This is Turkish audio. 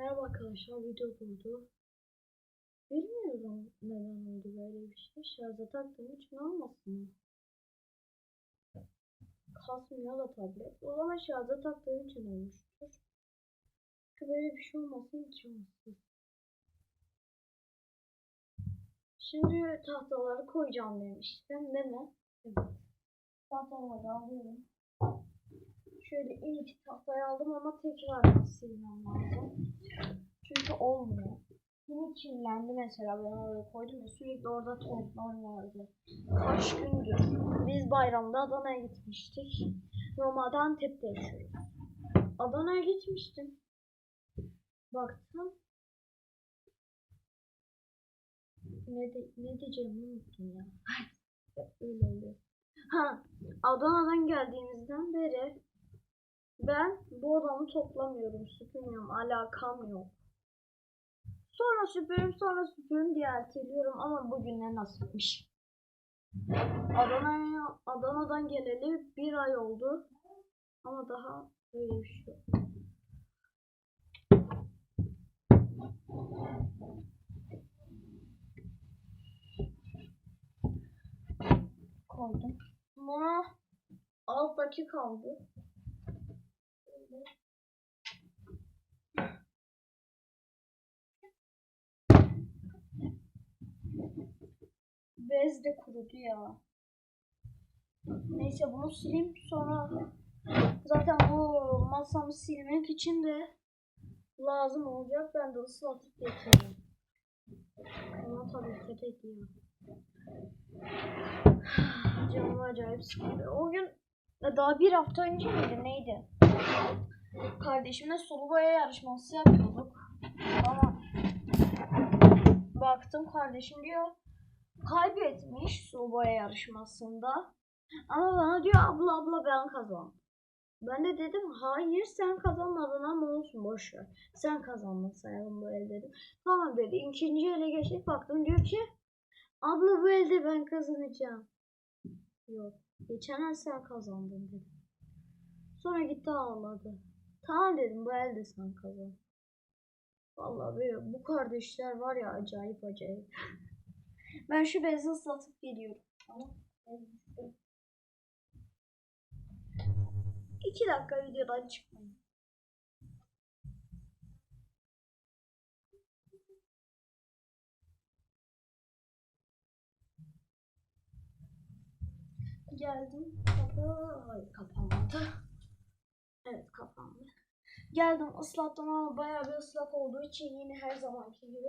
Merhaba arkadaşlar video durdu. Bilmiyorum neden oldu böyle bir şey. Şarja taktığım için olmasın. Kasmıyor da tablet. O zaman şarja taktığım için olmuştur. Çünkü böyle bir şey olmasın ki olmasın. Şimdi tahtaları koyacağım demiştim değil mi? Evet. Tahtaları alıyorum. Şöyle ilk tahtayı aldım ama tekrar silmem lazım. Çünkü olmuyor. Yine kirlendi mesela ben oraya koydum ya sürekli orada toplar vardı. Kaç gündür. Biz bayramda Adana'ya gitmiştik. Normalde Antep'te yaşıyoruz. Adana'ya gitmiştim. Baktım. Ne, de, ne diyeceğimi unuttum ya. Öyle oluyor. Ha, Adana'dan geldiğimizden beri ben bu odamı toplamıyorum, süpürmüyorum, alakam yok. Sonra süpürüm, sonra süpürüm diye erteliyorum ama bugün ne nasipmiş. Adana'ya, Adana'dan geleli bir ay oldu ama daha böyle bir şey yok. Koydum. Buna alttaki kaldı. Bez de kurudu ya. Neyse bunu sileyim sonra zaten bu masamı silmek için de lazım olacak. Ben de ıslatıp getireyim. Ama tabii kötü ediyor. Canım acayip sıkılıyor. O gün e, daha bir hafta önce miydi neydi? Kardeşimle sulu yarışması yapıyorduk. Ama baktım kardeşim diyor kaybetmiş sulu yarışmasında. Ama bana diyor abla abla ben kazandım. Ben de dedim hayır sen kazanmadın ama olsun boş ver. Sen kazandın sayalım bu el dedim. Tamam dedi. İkinci ele geçtik baktım diyor ki abla bu elde ben kazanacağım. Yok. Geçen el sen kazandın dedi. Sonra gitti ağladı. Tamam dedim bu elde sen kazan. Vallahi böyle bu kardeşler var ya acayip acayip. ben şu bezi ıslatıp geliyorum. İki dakika videodan çıkmayın. Geldim. Kapı hayır. Evet kapandı. Geldim ıslattım ama bayağı bir ıslak olduğu için yine her zamanki gibi